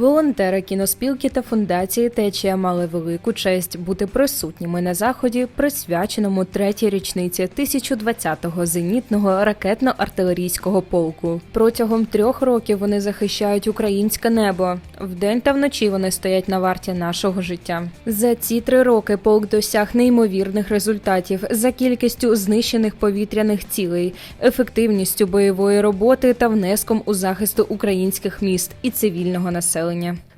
Волонтери кіноспілки та фундації Течія мали велику честь бути присутніми на заході, присвяченому третій річниці 1020-го зенітного ракетно-артилерійського полку. Протягом трьох років вони захищають українське небо. Вдень та вночі вони стоять на варті нашого життя. За ці три роки полк досяг неймовірних результатів за кількістю знищених повітряних цілей, ефективністю бойової роботи та внеском у захисту українських міст і цивільного населення.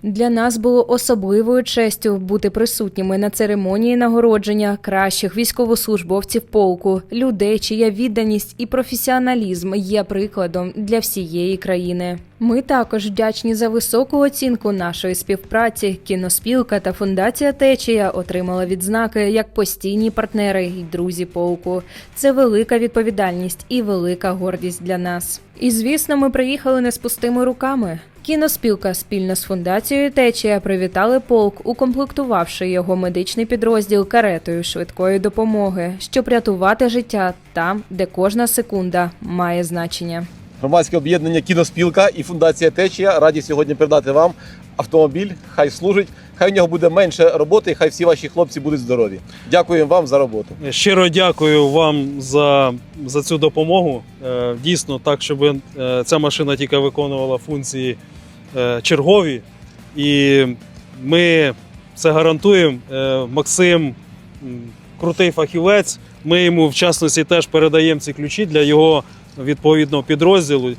Для нас було особливою честю бути присутніми на церемонії нагородження кращих військовослужбовців полку, людей, чия відданість і професіоналізм є прикладом для всієї країни. Ми також вдячні за високу оцінку нашої співпраці. Кіноспілка та фундація Течія отримала відзнаки як постійні партнери і друзі полку. Це велика відповідальність і велика гордість для нас. І звісно, ми приїхали не з пустими руками. Кіноспілка спільно з фундацією Течія привітали полк, укомплектувавши його медичний підрозділ каретою швидкої допомоги, щоб рятувати життя там, де кожна секунда має значення. Громадське об'єднання Кіноспілка і фундація Течія раді сьогодні передати вам автомобіль. Хай служить, хай в нього буде менше роботи, і хай всі ваші хлопці будуть здорові. Дякуємо вам за роботу. Щиро дякую вам за, за цю допомогу. Е, Дійсно, так, щоб е, ця машина тільки виконувала функції е, чергові. І ми це гарантуємо. Е, Максим крутий фахівець. Ми йому, в частності, теж передаємо ці ключі для його відповідного підрозділу. Е,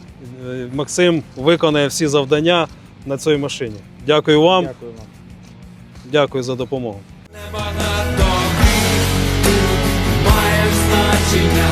Максим виконає всі завдання на цій машині. Дякую вам. Дякую вам. Дякую за допомогу. Маєш значення, ти маєш значення,